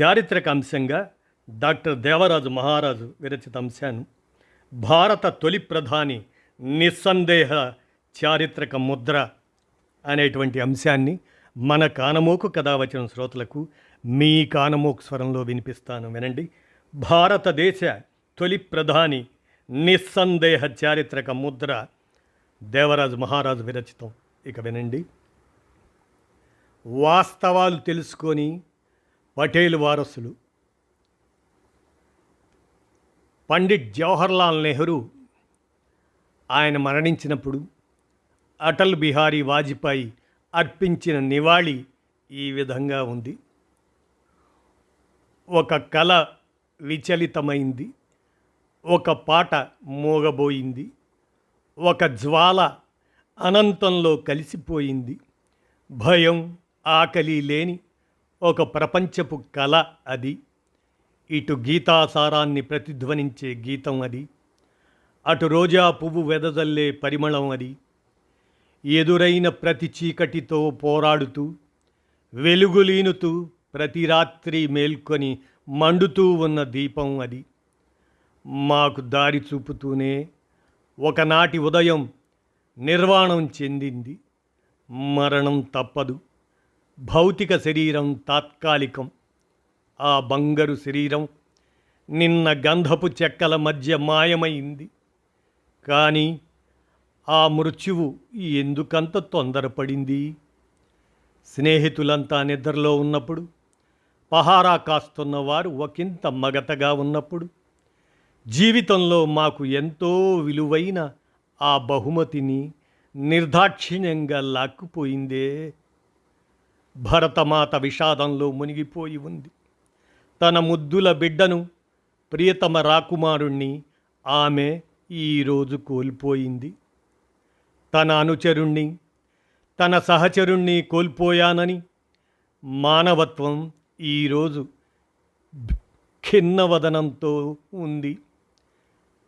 చారిత్రక అంశంగా డాక్టర్ దేవరాజు మహారాజు విరచిత అంశాన్ని భారత తొలి ప్రధాని నిస్సందేహ చారిత్రక ముద్ర అనేటువంటి అంశాన్ని మన కానమోకు కథా వచ్చిన శ్రోతలకు మీ కానమోకు స్వరంలో వినిపిస్తాను వినండి. భారతదేశ తొలి ప్రధాని నిస్సందేహ చారిత్రక ముద్ర దేవరాజు మహారాజు విరచితం. ఇక వినండి. వాస్తవాలు తెలుసుకొని పటేల్ వారసులు. పండిట్ జవహర్లాల్ నెహ్రూ ఆయన మరణించినప్పుడు అటల్ బిహారీ వాజ్పేయి అర్పించిన నివాళి ఈ విధంగా ఉంది. ఒక కళ విచలితమైంది. ఒక పాట మోగబోయింది. ఒక జ్వాల అనంతంలో కలిసిపోయింది. భయం ఆకలి లేని ఒక ప్రపంచపు కళ అది. ఇటు గీతాసారాన్ని ప్రతిధ్వనించే గీతం అది. అటు రోజా పువ్వు వెదజల్లే పరిమళం అది. ఎదురైన ప్రతి చీకటితో పోరాడుతూ వెలుగులీనుతూ ప్రతి రాత్రి మేల్కొని మండుతూ ఉన్న దీపం అది. మాకు దారి చూపుతూనే ఒకనాటి ఉదయం నిర్వాణం చెందింది. మరణం తప్పదు. భౌతిక శరీరం తాత్కాలికం. ఆ బంగారు శరీరం నిన్న గంధపు చెక్కల మధ్య మాయమైంది. కానీ ఆ మృత్యువు ఎందుకంత తొందరపడింది? స్నేహితులంతా నిద్రలో ఉన్నప్పుడు పహారా కాస్తున్న వారు ఒకంత మగతగా ఉన్నప్పుడు జీవితంలో మాకు ఎంతో విలువైన ఆ బహుమతిని నిర్దాక్షిణ్యంగా లాక్కుపోయిందే. భరతమాత విషాదంలో మునిగిపోయి ఉంది. తన ముద్దుల బిడ్డను ప్రియతమ రాకుమారుణ్ణి ఆమె ఈరోజు కోల్పోయింది. తన అనుచరుణ్ణి తన సహచరుణ్ణి కోల్పోయానని మానవత్వం ఈరోజు ఖిన్నవదనంతో ఉంది.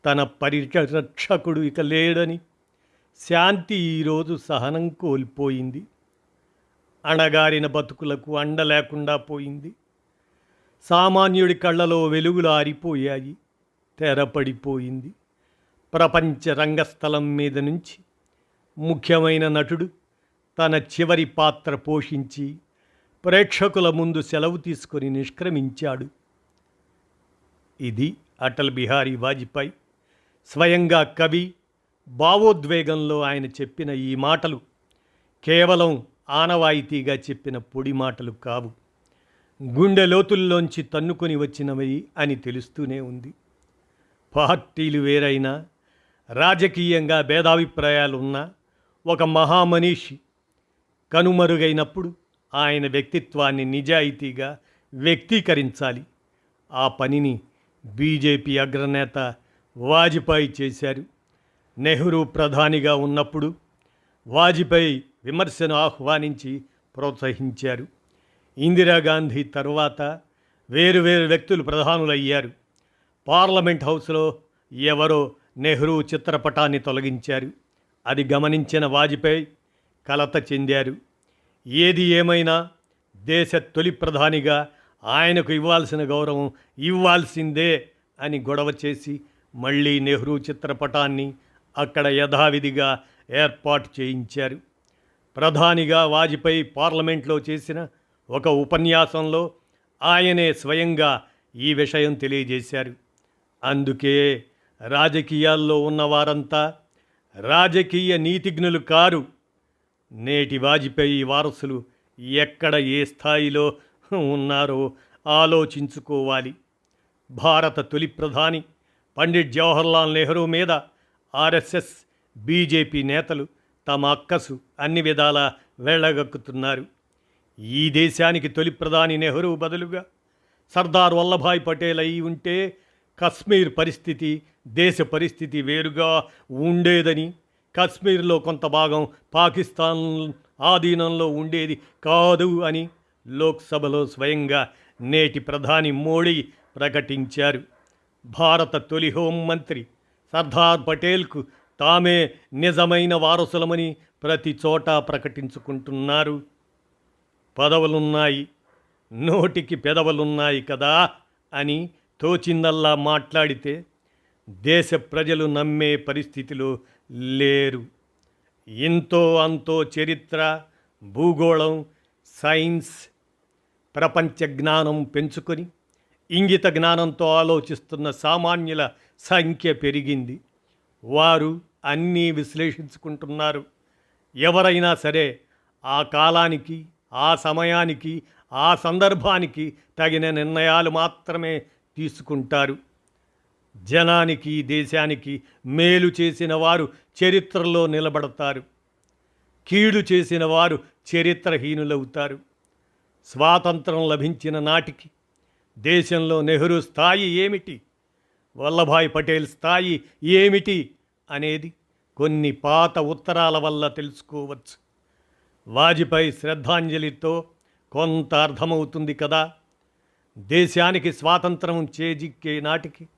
తన పరిరక్షకుడు ఇక లేడని శాంతి ఈరోజు సహనం కోల్పోయింది. అణగారిన బతుకులకు అండ లేకుండా పోయింది. సామాన్యుడి కళ్ళలో వెలుగులు ఆరిపోయాయి. తెరపడిపోయింది. ప్రపంచ రంగస్థలం మీద నుంచి ముఖ్యమైన నటుడు తన చివరి పాత్ర పోషించి ప్రేక్షకుల ముందు సెలవు తీసుకొని నిష్క్రమించాడు. ఇది అటల్ బిహారీ వాజ్పేయి. స్వయంగా కవి భావోద్వేగంలో ఆయన చెప్పిన ఈ మాటలు కేవలం ఆనవాయితీగా చెప్పిన పొడి మాటలు కావు. గుండె లోతుల్లోంచి తన్నుకొని వచ్చినవి అని తెలుస్తూనే ఉంది. పార్టీలు వేరైనా రాజకీయంగా భేదాభిప్రాయాలు ఉన్న ఒక మహామనీషి కనుమరుగైనప్పుడు ఆయన వ్యక్తిత్వాన్ని నిజాయితీగా వ్యక్తీకరించాలి. ఆ పనిని బీజేపీ అగ్రనేత వాజ్పేయి చేశారు. నెహ్రూ ప్రధానిగా ఉన్నప్పుడు వాజ్పేయి విమర్శను ఆహ్వానించి ప్రోత్సహించారు. ఇందిరాగాంధీ తరువాత వేరు వేరు వ్యక్తులు ప్రధానులయ్యారు. పార్లమెంట్ హౌస్లో ఎవరో నెహ్రూ చిత్రపటాన్ని తొలగించారు. అది గమనించిన వాజ్పేయి కలత చెందారు. ఏది ఏమైనా దేశ తొలి ప్రధానిగా ఆయనకు ఇవ్వాల్సిన గౌరవం ఇవ్వాల్సిందే అని గొడవ చేసి మళ్ళీ నెహ్రూ చిత్రపటాన్ని అక్కడ యథావిధిగా ఏర్పాటు చేయించారు. ప్రధానిగా వాజ్పేయి పార్లమెంట్లో చేసిన ఒక ఉపన్యాసంలో ఆయనే స్వయంగా ఈ విషయం తెలియజేశారు. అందుకే రాజకీయాల్లో ఉన్నవారంతా రాజకీయ నీతిజ్ఞులు కారు. నేటి వాజ్పేయి వారసులు ఎక్కడ ఏ స్థాయిలో ఉన్నారో ఆలోచించుకోవాలి. భారత తొలి ప్రధాని పండిట్ జవహర్లాల్ నెహ్రూ మీద ఆర్ఎస్ఎస్ బీజేపీ నేతలు తమ అక్కసు అన్ని విధాలా వెళ్ళగక్కుతున్నారు ఈ దేశానికి తొలి ప్రధాని నెహ్రూ బదులుగా సర్దార్ వల్లభాయ్ పటేల్ అయి ఉంటే కశ్మీర్ పరిస్థితి దేశ పరిస్థితి వేరుగా ఉండేదని. కశ్మీర్లో కొంత భాగం పాకిస్తాన్ ఆధీనంలో ఉండేది కాదు అని లోక్సభలో స్వయంగా నేటి ప్రధాని మోడీ ప్రకటించారు. భారత తొలి హోంమంత్రి సర్దార్ పటేల్కు తామే నిజమైన వారసులమని ప్రతి చోట ప్రకటించుకుంటున్నారు. పదవులున్నాయి. నోటికి పెదవులున్నాయి కదా అని తోచిందల్లా మాట్లాడితే దేశ ప్రజలు నమ్మే పరిస్థితిలో లేరు. ఇంతో అంతో చరిత్ర భూగోళం సైన్స్ ప్రపంచ జ్ఞానం పెంచుకొని ఇంగిత జ్ఞానంతో ఆలోచిస్తున్న సామాన్యుల సంఖ్య పెరిగింది. వారు అన్నీ విశ్లేషించుకుంటున్నారు. ఎవరైనా సరే ఆ కాలానికి ఆ సమయానికి ఆ సందర్భానికి తగిన నిర్ణయాలు మాత్రమే తీసుకుంటారు. జనానికి దేశానికి మేలు చేసిన వారు చరిత్రలో నిలబడతారు. కీడు చేసిన వారు చరిత్రహీనులవుతారు. స్వాతంత్రం లభించిన నాటికి దేశంలో నెహ్రూ స్థాయి ఏమిటి? వల్లభాయ్ పటేల్ స్థాయి ఏమిటి? అనేది కొన్ని పాత ఉత్తరాల వల్ల తెలుసుకోవచ్చు. వాజ్పేయి శ్రద్ధాంజలితో కొంత అర్థమవుతుంది కదా? దేశానికి స్వాతంత్రం చేజిక్కే నాటికి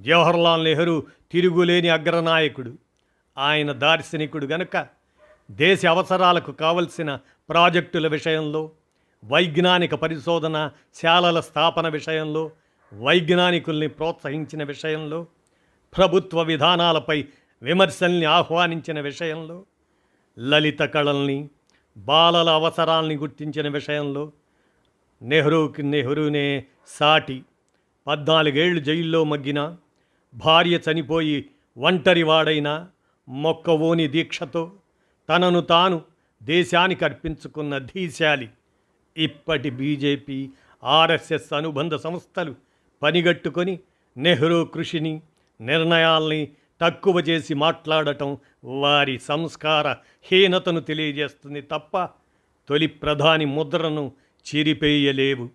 జవహర్లాల్ నెహ్రూ తిరుగులేని అగ్రనాయకుడు. ఆయన దార్శనికుడు గనుక దేశ అవసరాలకు కావలసిన ప్రాజెక్టుల విషయంలో వైజ్ఞానిక పరిశోధన శాలల స్థాపన విషయంలో వైజ్ఞానికుల్ని ప్రోత్సహించిన విషయంలో ప్రభుత్వ విధానాలపై విమర్శల్ని ఆహ్వానించిన విషయంలో లలిత కళల్ని బాలల అవసరాల్ని గుర్తించిన విషయంలో నెహ్రూకి నెహ్రూనే సాటి పద్నాలుగేళ్ళు జైల్లో మగ్గిన భార్య చనిపోయి ఒంటరివాడైన మొక్కవోని దీక్షతో తనను తాను దేశానికి అర్పించుకున్న ధీశాలి. ఇప్పటి బీజేపీ ఆర్ఎస్ఎస్ అనుబంధ సంస్థలు పనిగట్టుకొని నెహ్రూ కృషిని నిర్ణయాల్ని తక్కువ చేసి మాట్లాడటం వారి సంస్కార హీనతను తెలియజేస్తుంది తప్ప తొలి ప్రధాని ముద్రను చిరిపేయలేవు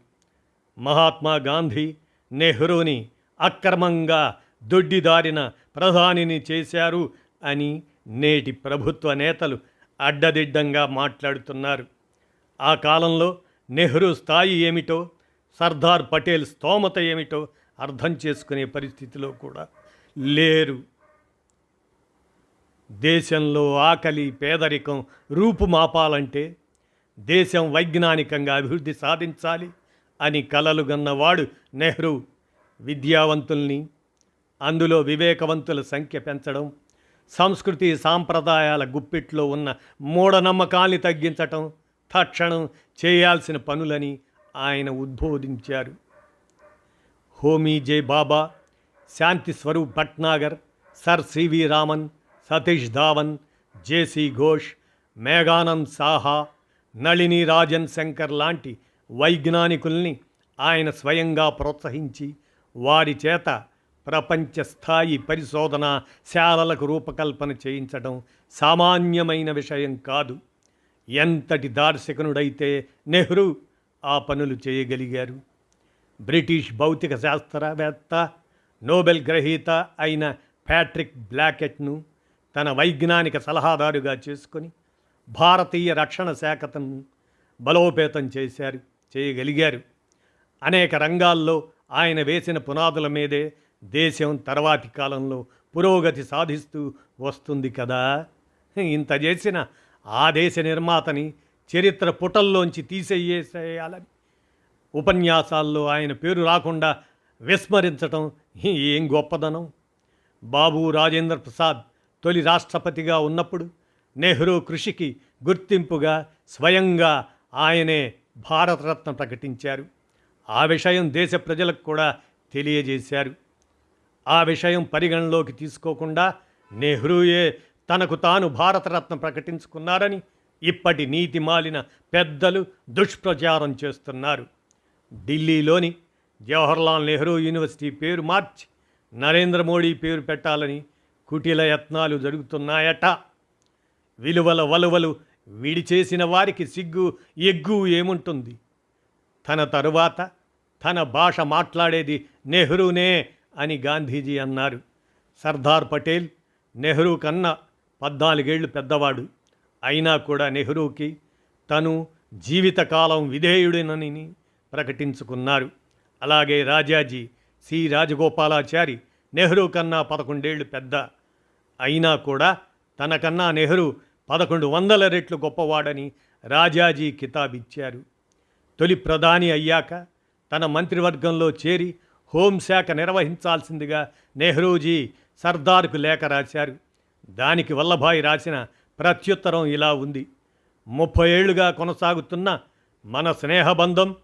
మహాత్మా గాంధీ నెహ్రూని అక్రమంగా దొడ్డిదారిన ప్రధానిని చేశారు అని నేటి ప్రభుత్వ నేతలు అడ్డదిడ్డంగా మాట్లాడుతున్నారు. ఆ కాలంలో నెహ్రూ స్థాయి ఏమిటో సర్దార్ పటేల్ స్తోమత ఏమిటో అర్థం చేసుకునే పరిస్థితిలో కూడా లేరు. దేశంలో ఆకలి పేదరికం రూపుమాపాలంటే దేశం వైజ్ఞానికంగా అభివృద్ధి సాధించాలి అని కలలు గన్నవాడు నెహ్రూ. విద్యావంతుల్ని అందులో వివేకవంతుల సంఖ్య పెంచడం సంస్కృతి సాంప్రదాయాల గుప్పిట్లో ఉన్న మూఢనమ్మకాల్ని తగ్గించటం తక్షణం చేయాల్సిన పనులని ఆయన ఉద్బోధించారు. Homi J Bhabha Shanti Swarup Bhatnagar sir C V Raman Satish Dhawan J C Ghosh Meghnad Saha Nalini Rajan Shankar లాంటి వైజ్ఞానికుల్ని ఆయన స్వయంగా ప్రోత్సహించి వారి చేత ప్రపంచ స్థాయి పరిశోధన శాలలకు రూపకల్పన చేయించడం సామాన్యమైన విషయం కాదు. ఎంతటి దార్శకునుడైతే నెహ్రూ ఆ పనులు చేయగలిగారు. బ్రిటిష్ భౌతిక శాస్త్రవేత్త నోబెల్ గ్రహీత అయిన ప్యాట్రిక్ బ్లాకెట్ను తన వైజ్ఞానిక సలహాదారుగా చేసుకొని భారతీయ రక్షణ శాఖతను బలోపేతం చేశారు చేయగలిగారు. అనేక రంగాల్లో ఆయన వేసిన పునాదుల మీదే దేశం తర్వాతి కాలంలో పురోగతి సాధిస్తూ వస్తుంది కదా. ఇంత చేసిన ఆ దేశ నిర్మాతని చరిత్ర పుటల్లోంచి తీసేయేసేయాలని ఉపన్యాసాల్లో ఆయన పేరు రాకుండా విస్మరించటం ఏం గొప్పదనం? బాబు రాజేంద్ర ప్రసాద్ తొలి రాష్ట్రపతిగా ఉన్నప్పుడు నెహ్రూ కృషికి గుర్తింపుగా స్వయంగా ఆయనే భారతరత్న ప్రకటించారు. ఆ విషయం దేశ ప్రజలకు కూడా తెలియజేశారు. ఆ విషయం పరిగణలోకి తీసుకోకుండా నెహ్రూయే తనకు తాను భారతరత్న ప్రకటించుకున్నారని ఇప్పటి నీతి మాలిన పెద్దలు దుష్ప్రచారం చేస్తున్నారు. ఢిల్లీలోని జవహర్లాల్ నెహ్రూ యూనివర్సిటీ పేరు మార్చి నరేంద్ర మోడీ పేరు పెట్టాలని కుటిల యత్నాలు జరుగుతున్నాయట. విలువల వలువలు విడిచేసిన వారికి సిగ్గు ఎగ్గు ఏముంటుంది? తన తరువాత తన భాష మాట్లాడేది నెహ్రూనే అని గాంధీజీ అన్నారు. సర్దార్ పటేల్ నెహ్రూ కన్నా పద్నాలుగేళ్ళు పెద్దవాడు. అయినా కూడా నెహ్రూకి తను జీవితకాలం విధేయుడినని ప్రకటించుకున్నారు. అలాగే రాజాజీ సి. రాజగోపాలాచారి నెహ్రూ కన్నా పదకొండేళ్ళు పెద్ద. అయినా కూడా తనకన్నా నెహ్రూ పదకొండు వందల రెట్లు గొప్పవాడని రాజాజీ కితాబిచ్చారు. తొలి ప్రధాని అయ్యాక తన మంత్రివర్గంలో చేరి హోంశాఖ నిర్వహించాల్సిందిగా నెహ్రూజీ సర్దార్కు లేఖ రాశారు. దానికి వల్లభాయ్ రాసిన ప్రత్యుత్తరం ఇలా ఉంది. ముప్పై ఏళ్ళుగా కొనసాగుతున్న మన స్నేహబంధం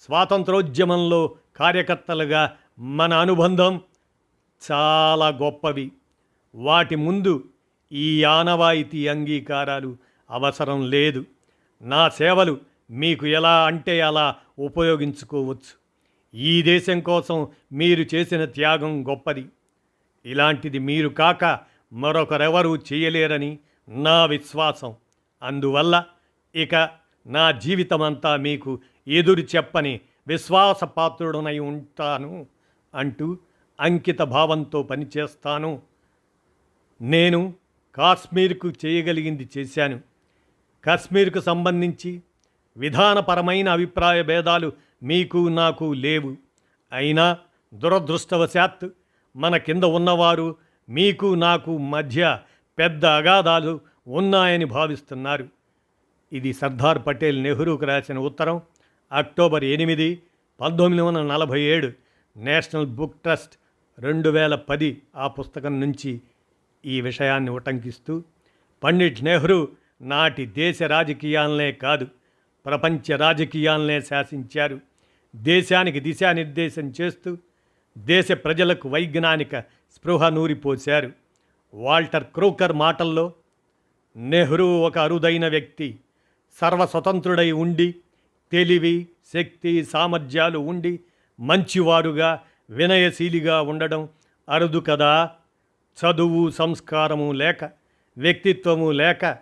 స్వాతంత్రోద్యమంలో కార్యకర్తలుగా మన అనుబంధం చాలా గొప్పవి. వాటి ముందు ఈ ఆనవాయితీ అంగీకారాలు అవసరం లేదు. నా సేవలు మీకు ఎలా అంటే అలా ఉపయోగించుకోవచ్చు. ఈ దేశం కోసం మీరు చేసిన త్యాగం గొప్పది. ఇలాంటిది మీరు కాక మరొకరెవరూ చేయలేరని నా విశ్వాసం. అందువల్ల ఇక నా జీవితమంతా మీకు ఎదురు చెప్పని విశ్వాసపాత్రుడనై ఉంటాను అంటూ అంకిత భావంతో పనిచేస్తాను నేను కాశ్మీర్కు చేయగలిగింది చేశాను. కాశ్మీర్కు సంబంధించి విధానపరమైన అభిప్రాయ భేదాలు మీకు నాకు లేవు. అయినా దురదృష్టవశాత్తు మన కింద ఉన్నవారు మీకు నాకు మధ్య పెద్ద అగాధాలు ఉన్నాయని భావిస్తున్నారు. ఇది సర్దార్ పటేల్ నెహ్రూకు రాసిన ఉత్తరం. అక్టోబర్ ఎనిమిది పంతొమ్మిది వందల నలభై ఏడు నేషనల్ బుక్ ట్రస్ట్ రెండు వేల పది ఆ పుస్తకం నుంచి ఈ విషయాన్ని ఉటంకిస్తూ పండిట్ నెహ్రూ నాటి దేశ రాజకీయాలనే కాదు ప్రపంచ రాజకీయాలనే శాసించారు. దేశానికి దిశానిర్దేశం చేస్తూ దేశ ప్రజలకు వైజ్ఞానిక స్పృహ నూరిపోశారు. వాల్టర్ క్రోకర్ మాటల్లో నెహ్రూ ఒక అరుదైన వ్యక్తి సర్వస్వతంత్రుడై ఉండి తెలివి శక్తి సామర్థ్యాలు ఉండి మంచివారుగా వినయశీలిగా ఉండడం అరుదు కదా. చదువు సంస్కారము లేక వ్యక్తిత్వము లేక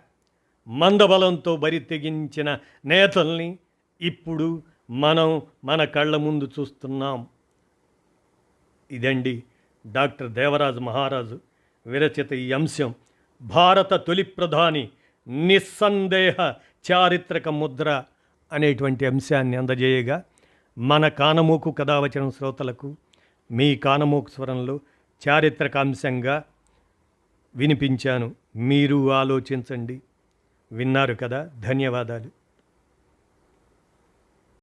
మందబలంతో బరి తెగించిన నేతల్ని ఇప్పుడు మనం మన కళ్ళ ముందు చూస్తున్నాం. ఇదండి డాక్టర్ దేవరాజు మహారాజు విరచిత ఈ అంశం. భారత తొలి ప్రధాని నిస్సందేహ చారిత్రక ముద్ర అనేటువంటి అంశాన్ని అందజేయగా మన కానమూకు కథావచనం శ్రోతలకు మీ కానమూకు స్వరంలో చారిత్రక అంశంగా వినిపించాను. మీరు ఆలోచించండి. విన్నారు కదా? ధన్యవాదాలు.